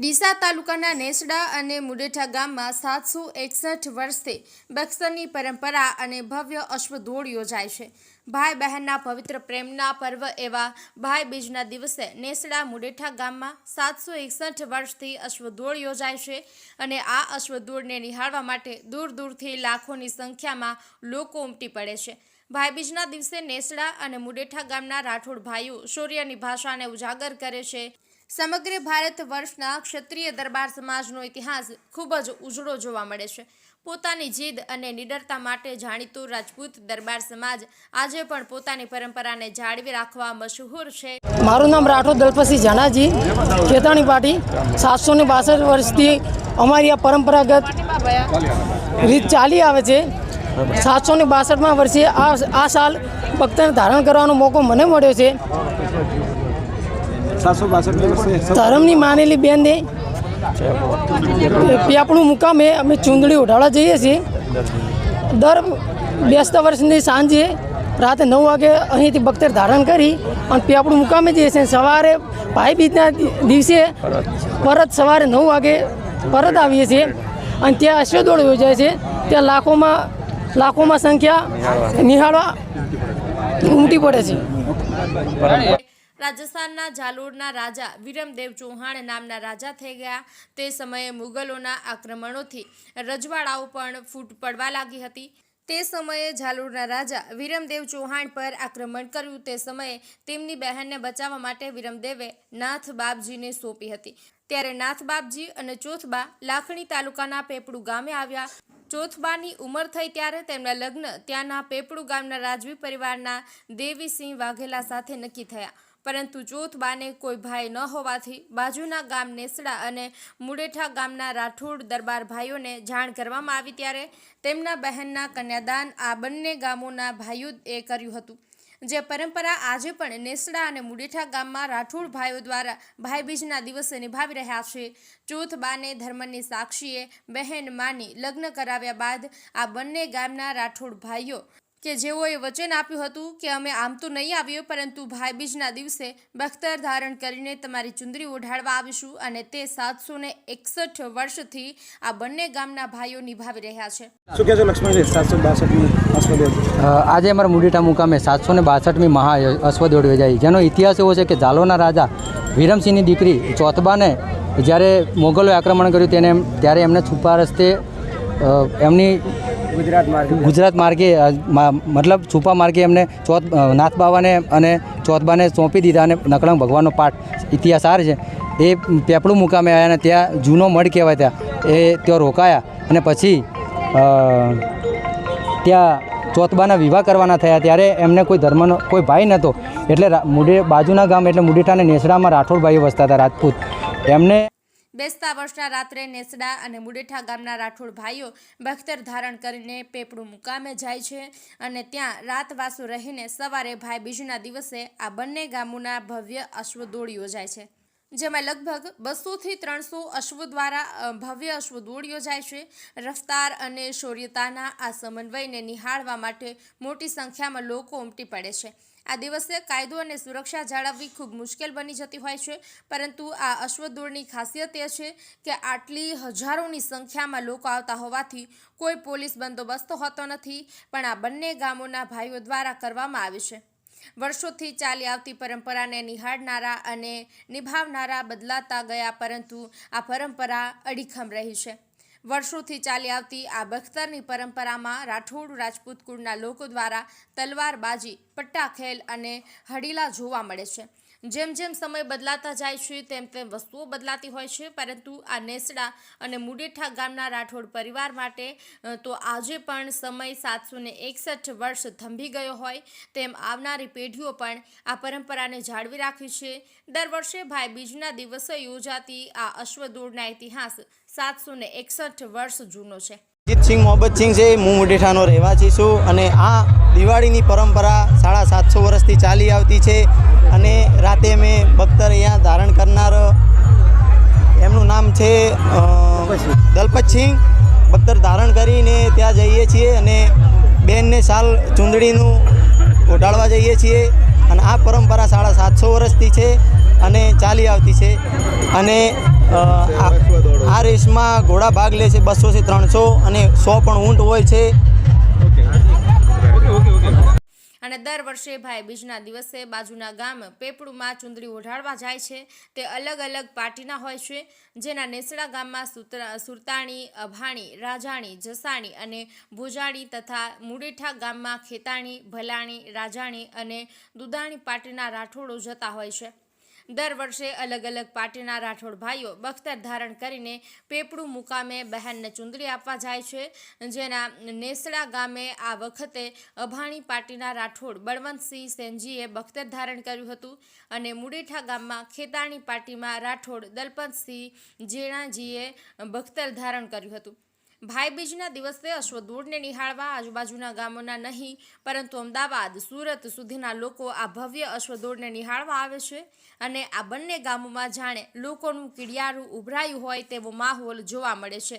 ડીસા તાલુકાના નેસડા અને મુડેઠા ગામમાં સાતસો એકસઠ વર્ષથી બક્સરની પરંપરા અને ભવ્ય અશ્વદોડ યોજાય છે. ભાઈ બહેનના પવિત્ર પ્રેમના પર્વ એવા ભાઈ બીજના દિવસે નેસડા મુડેઠા ગામમાં સાતસો એકસઠ વર્ષથી અશ્વદોડ યોજાય છે અને આ અશ્વદોડને નિહાળવા માટે દૂર દૂરથી લાખોની સંખ્યામાં લોકો ઉમટી પડે છે. ભાઈબીજના દિવસે નેસડા અને મુડેઠા ગામના રાઠોડ ભાઈઓ શૌર્યની ભાષાને ઉજાગર કરે છે. સમગ્ર ભારત વર્ષના ક્ષત્રિય દરબાર સમાજનો ઇતિહાસ ખૂબ જ ઉજળો જોવા મળે છે. પોતાની જીદ અને નિડરતા માટે જાણીતો રાજપૂત દરબાર સમાજ આજે પણ પોતાની પરંપરાને જાળવી રાખવા મશહૂર છે. મારું નામ રાઠોડ દલપતસિંહ જાનાજી ખેતાણી પાટી સાતસો ને બાસઠ વર્ષથી અમારી આ પરંપરાગત રીત ચાલી આવે છે. સાતસો ને બાસઠમાં વર્ષે આ આ સાલ ભક્તને ધારણ કરવાનો મોકો મને મળ્યો છે. સાતસો ધર્મની માનેલી બેનને આપણું મુકામે અમે ચૂંદડી ઉઢાડવા જઈએ છીએ. દર બેસતા વર્ષની સાંજે રાતે નવ વાગે અહીંથી બખ્તર ધારણ કરી અને આપણું મુકામે જઈએ છીએ. સવારે ભાઈ બીજના દિવસે પરત સવારે નવ વાગે પરત આવીએ છીએ અને ત્યાં અશ્વદોળ યોજાય છે. ત્યાં લાખોમાં લાખોમાં સંખ્યા નિહાળવા ઉમટી પડે છે. રાજસ્થાનના જાલોરના રાજા વિરમદેવ ચૌહાણ નામના રાજા થઈ ગયા. તે સમયે મુગલોના આક્રમણોથી રજવાડાઓ પણ ફૂટ પડવા લાગી હતી. તે સમયે ઝાલોરના રાજા વિરમદેવ ચૌહાણ પર આક્રમણ કર્યું. તે સમયે તેમની બહેનને બચાવવા માટે વિરમદેવે નાથ બાપજીને સોંપી હતી. ત્યારે નાથ બાપજી અને ચોથબા લાખણી તાલુકાના પેપડુ ગામે આવ્યા. ચોથબાની ઉંમર થઈ ત્યારે તેમના લગ્ન ત્યાંના પેપડુ ગામના રાજવી પરિવારના દેવીસિંહ વાઘેલા સાથે નક્કી થયા. પરંતુ ચોથબાને કોઈ ભાઈ ન હોવાથી બાજુના ગામ નેસડા અને મુડેઠા ગામના રાઠોડ દરબાર ભાઈઓને જાણ કરવામાં આવી ત્યારે તેમના બહેનના કન્યાદાન આ બંને ગામોના ભાઈઓ એ કર્યું હતું. જે પરંપરા આજે પણ નેસડા અને મુડેઠા ગામમાં રાઠોડ ભાઈઓ દ્વારા ભાઈબીજના દિવસે નિભાવી રહ્યા છે. ચોથ બાને ધર્મની સાક્ષીએ બહેન માની લગ્ન કરાવ્યા બાદ આ બંને ગામના રાઠોડ ભાઈઓ કે જેઓએ વચન આપ્યું હતું કે અમે આમ તો નહીં આવ્યો પરંતુ ભાઈબીજના દિવસે બખ્તર ધારણ કરીને તમારી ચુંદરી ઓઢાડવા આવીશું અને તે સાતસો ને એકસઠ વર્ષથી આ બંને ગામના ભાઈઓ નિભાવી રહ્યા છે. શું કહેશો લક્ષ્મણજી સાતસો બાસઠની આજે અમારા મુડીટા મુકામે સાતસો ને બાસઠમી મહા અશ્વદોડ યોજાઈ જેનો ઇતિહાસ એવો છે કે ઝાલોના રાજા વિરમસિંહની દીકરી ચોથબાને જ્યારે મોગલોએ આક્રમણ કર્યું તેને ત્યારે એમને છુપા રસ્તે એમની ગુજરાત માર્ગે? ગુજરાત માર્ગે મતલબ છુપા માર્ગે એમને ચોથ નાથ બાવાને અને ચોથબાને સોંપી દીધા અને નકળંગ ભગવાનનો પાઠ ઇતિહાસ આર છે. એ પેપડું મુકામે આવ્યા અને ત્યાં જૂનો મઢ કહેવાય ત્યાં. એ ત્યાં રોકાયા અને પછી ત્યાં ચોથબાના વિવાહ કરવાના થયા. ત્યારે એમને કોઈ ધર્મનો, કોઈ ભાઈ નહોતો. એટલે મુડે બાજુના ગામ એટલે મુડીઠા અને નેસડામાં રાઠોડ ભાઈઓ વસતા હતા, રાજપૂત. એમને બેસતા વર્ષના રાત્રે નેસડા અને મુડેઠા ગામના રાઠોડ ભાઈઓ બખ્તર ધારણ કરીને પેપડું મુકામે જાય છે અને ત્યાં રાતવાસુ રહીને સવારે ભાઈ બીજના દિવસે આ બંને ગામોના ભવ્ય અશ્વદોડ યોજાય છે. જેમાં લગભગ બસોથી ત્રણસો અશ્વ દ્વારા ભવ્ય ભવ્ય અશ્વદોડ યોજાય છે. રફતાર અને શૌર્યતાના આ સમન્વયને નિહાળવા માટે મોટી સંખ્યામાં લોકો ઉમટી પડે છે. આ દિવસે કાયદો અને સુરક્ષા જાળવવી ખૂબ મુશ્કેલ બની જતી હોય છે. પરંતુ આ અશ્વદોડની ખાસિયત એ છે કે આટલી હજારોની સંખ્યામાં લોકો આવતા હોવાથી કોઈ પોલીસ બંદોબસ્ત હોતો નથી. પણ આ બંને ગામોના ભાઈઓ દ્વારા કરવામાં આવે છે. વર્ષોથી ચાલી આવતી પરંપરાને નિહાળનારા અને નિભાવનારા બદલાતા ગયા, પરંતુ આ પરંપરા અડીખમ રહી છે. વર્ષોથી ચાલી આવતી આ બખ્તરની પરંપરામાં રાઠોડ રાજપૂત કુળના લોકો દ્વારા તલવારબાજી, પટ્ટાખેલ અને હડીલા જોવા મળે છે. જેમ જેમ સમય બદલાતા જાય છે, તેમ તેમ વસ્તુઓ બદલાતી હોય છે. પરંતુ આ નેસડા અને મુડેઠા ગામના રાઠોડ પરિવાર માટે તો આજે પણ સમય સાતસો એકસઠ વર્ષ થંભી ગયો હોય તેમ આવનારી પેઢીઓ પણ આ પરંપરાને જાળવી રાખી છે. દર વર્ષે ભાઈ બીજના દિવસે યોજાતી આ અશ્વદોડના ઇતિહાસ સાતસો એકસઠ વર્ષ જૂનો છે. જીતસિંહ મોહબ્બતસિંહ છે હું મુડેઠાનો રહેવાસી છું અને આ દિવાળીની પરંપરા સાડા સાતસો વર્ષથી ચાલી આવતી છે. અને રાતે અમે બખ્તર અહીંયા ધારણ કરનાર એમનું નામ છે દલપત દલપતસિંહ. બખ્તર ધારણ કરીને ત્યાં જઈએ છીએ અને બેનને સાલ ચૂંદડીનું ઓઢાડવા જઈએ છીએ. અને આ પરંપરા સાડા સાતસો વર્ષથી છે અને ચાલી આવતી છે. અને આ આ રેસમાં ઘોડા ભાગ લે છે બસોથી ત્રણસો અને સો પણ ઊંટ હોય છે. અને દર વર્ષે ભાઈ બીજના દિવસે બાજુના ગામ પેપડુમાં ચુંદડી ઓઢાડવા જાય છે. તે અલગ અલગ પાર્ટીના હોય છે, જેના નેસડા ગામમાં સુરતાણી, અભાણી, રાજાણી, જસાણી અને ભુજાણી તથા મુડેઠા ગામમાં ખેતાણી, ભલાણી, રાજાણી અને દુધાણી પાર્ટીના રાઠોડો જતા હોય છે. દર વર્ષે અલગ અલગ પાર્ટીના રાઠોડ ભાઈઓ બખ્તર ધારણ કરીને પેપડું મુકામે બહેનને ચુંદડી આપવા જાય છે. જેના નેસડા ગામે આ વખતે અભાણી પાર્ટીના રાઠોડ બળવંતસિંહ સેનજીએ બખ્તર ધારણ કર્યું હતું અને મુડેઠા ગામમાં ખેતાણી પાર્ટીમાં રાઠોડ દલપતસિંહ જેણાજીએ બખ્તર ધારણ કર્યું હતું. ભાઈબીજના દિવસે અશ્વદોડને નિહાળવા આજુબાજુના ગામોના નહીં, પરંતુ અમદાવાદ, સુરત સુધીના લોકો આ ભવ્ય અશ્વદોડને નિહાળવા આવે છે અને આ બંને ગામોમાં જાણે લોકોનું કીડિયારું ઉભરાયું હોય તેવો માહોલ જોવા મળે છે.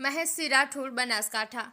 મહેશસિંહ રાઠોડ, બનાસકાંઠા.